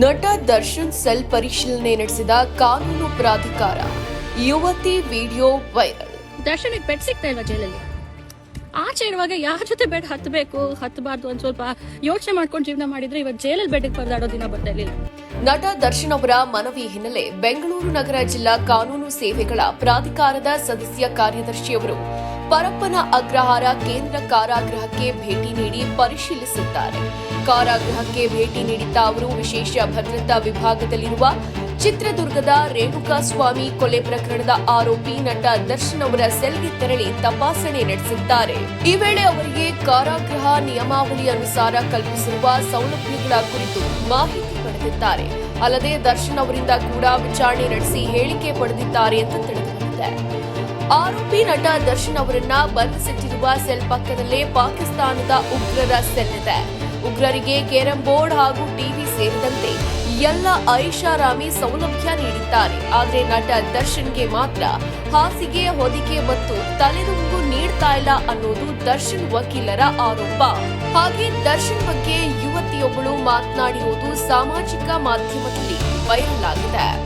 ನಟ ದರ್ಶನ್ ಸೆಲ್ ಪರಿಶೀಲನೆ ನಡೆಸಿದ ಕಾನೂನು ಪ್ರಾಧಿಕಾರ. ಯುವತಿ ವಿಡಿಯೋ ವೈರಲ್. ದರ್ಶನಿಗೆ ಬೆಡ್ ಸಿಗ್ತಾ ಇಲ್ವಾ ಜೈಲಲ್ಲಿ? ಆಚೆ ಇರುವಾಗ ಯಾರ ಜೊತೆ ಬೆಡ್ ಹತ್ತಬೇಕು ಹತ್ತಬಾರ್ದು ಅಂತ ಸ್ವಲ್ಪ ಯೋಚನೆ ಮಾಡ್ಕೊಂಡು ಜೀವನ ಮಾಡಿದ್ರೆ ಇವಾಗ ಜೈಲಲ್ಲಿ ಬೆಡ್ಗೆ ಪರದಾಡೋ ದಿನ ಬರ್ತಾ ಇರ್ಲಿಲ್ಲ. ನಟ ದರ್ಶನ್ ಅವರ ಮನವಿ ಹಿನ್ನೆಲೆ ಬೆಂಗಳೂರು ನಗರ ಜಿಲ್ಲಾ ಕಾನೂನು ಸೇವೆಗಳ ಪ್ರಾಧಿಕಾರದ ಸದಸ್ಯ ಕಾರ್ಯದರ್ಶಿಯವರು ಪರಪ್ಪನ ಅಗ್ರಹಾರ ಕೇಂದ್ರ ಕಾರಾಗೃಹಕ್ಕೆ ಭೇಟಿ ನೀಡಿ ಪರಿಶೀಲಿಸಿದ್ದಾರೆ ಕಾರಾಗೃಹಕ್ಕೆ ಭೇಟಿ ನೀಡಿದ್ದ ಅವರು ವಿಶೇಷ ಭದ್ರತಾ ವಿಭಾಗದಲ್ಲಿರುವ ಚಿತ್ರದುರ್ಗದ ರೇಣುಕಾಸ್ವಾಮಿ ಕೊಲೆ ಪ್ರಕರಣದ ಆರೋಪಿ ನಟ ದರ್ಶನ್ ಅವರ ಸೆಲ್ಗೆ ತೆರಳಿ ತಪಾಸಣೆ ನಡೆಸಿದ್ದಾರೆ. ಈ ವೇಳೆ ಅವರಿಗೆ ಕಾರಾಗೃಹ ನಿಯಮಾವಳಿ ಅನುಸಾರ ಕಲ್ಪಿಸಿರುವ ಸೌಲಭ್ಯಗಳ ಕುರಿತು ಮಾಹಿತಿ ಪಡೆದಿದ್ದಾರೆ. ಅಲ್ಲದೆ ದರ್ಶನ್ ಅವರಿಂದ ಕೂಡ ವಿಚಾರಣೆ ನಡೆಸಿ ಹೇಳಿಕೆ ಪಡೆದಿದ್ದಾರೆ ಅಂತ ತಿಳಿದುಬಂದಿದೆ. ಆರೋಪಿ ನಟ ದರ್ಶನ್ ಅವರನ್ನ ಬಂಧಿಸಿಟ್ಟಿರುವ ಸೆಲ್ ಪಕ್ಕದಲ್ಲೇ ಪಾಕಿಸ್ತಾನದ ಉಗ್ರರ ಸೆಲ್ ಇದೆ. ಉಗ್ರರಿಗೆ ಕೇರಂ ಬೋರ್ಡ್ ಹಾಗೂ ಟಿವಿ ಸೇರಿದಂತೆ ಎಲ್ಲ ಐಷಾರಾಮಿ ಸೌಲಭ್ಯ ನೀಡಿದ್ದಾರೆ. ಆದರೆ ನಟ ದರ್ಶನ್ಗೆ ಮಾತ್ರ ಹಾಸಿಗೆ ಹೊದಿಕೆ ಮತ್ತು ತಲೆದುಂಗು ನೀಡ್ತಾ ಇಲ್ಲ ಅನ್ನೋದು ದರ್ಶನ್ ವಕೀಲರ ಆರೋಪ. ಹಾಗೆ ದರ್ಶನ್ ಬಗ್ಗೆ ಯುವತಿಯೊಬ್ಬಳು ಮಾತನಾಡಿರುವುದು ಸಾಮಾಜಿಕ ಮಾಧ್ಯಮದಲ್ಲಿ ವೈರಲ್ ಆಗಿದೆ.